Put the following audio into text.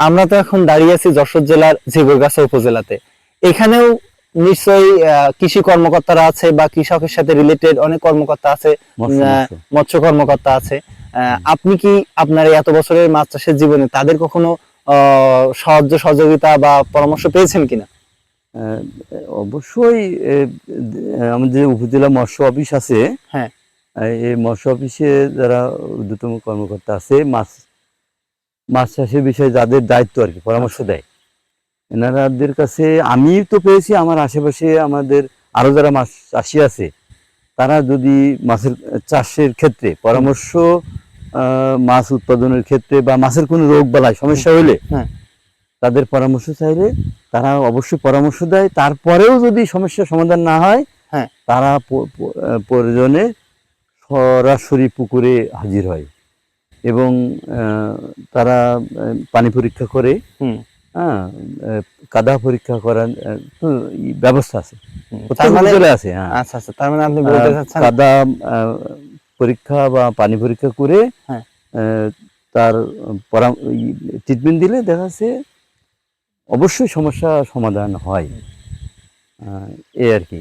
আমরা তো এখন দাঁড়িয়ে আছি যশোর জেলার ঝিগরগাছা উপজেলাতে। এখানেও নিশ্চয়ই কৃষি কর্মকর্তারা আছে বা কৃষকের সাথে রিলেটেড অনেক কর্মকর্তা আছে মৎস্য, কর্মকর্তা আছে। আপনি কি আপনার এত বছরের মাছ চাষের জীবনে তাদের কখনো আহ, সাহায্য সহযোগিতা বা পরামর্শ পেয়েছেন কিনা? অবশ্যই আমাদের উপজেলা মৎস্য অফিস আছে হ্যাঁ। এই মৎস্য অফিসে যারা ঊর্ধ্বতম কর্মকর্তা আছে মাছ মাছ চাষের বিষয়ে যাদের দায়িত্ব আর কি পরামর্শ দেয় এনারাদের কাছে আমি তো পেয়েছি আমার আশেপাশে আমাদের আরও যারা মাছ চাষি আছে তারা যদি মাছের চাষের ক্ষেত্রে পরামর্শ মাছ উৎপাদনের ক্ষেত্রে বা মাছের কোনো রোগ বালাই সমস্যা হইলে হ্যাঁ। তাদের পরামর্শ চাইলে তারা অবশ্যই পরামর্শ দেয় তারপরেও যদি সমস্যার সমাধান না হয় হ্যাঁ। তারা প্রয়োজনে সরাসরি পুকুরে হাজির হয় এবং তারা পানি পরীক্ষা করে হুম। হ্যাঁ কাদা পরীক্ষা করার ব্যবস্থা আছে। মানে চলে আছে হ্যাঁ। আচ্ছা আচ্ছা তার মানে আপনি বলতে চাচ্ছেন কাদা পরীক্ষা বা পানি পরীক্ষা করে হ্যাঁ। তার ট্রিটমেন্ট দিলে দেখা যাচ্ছে অবশ্যই সমস্যা সমাধান হয়। এই আর কি।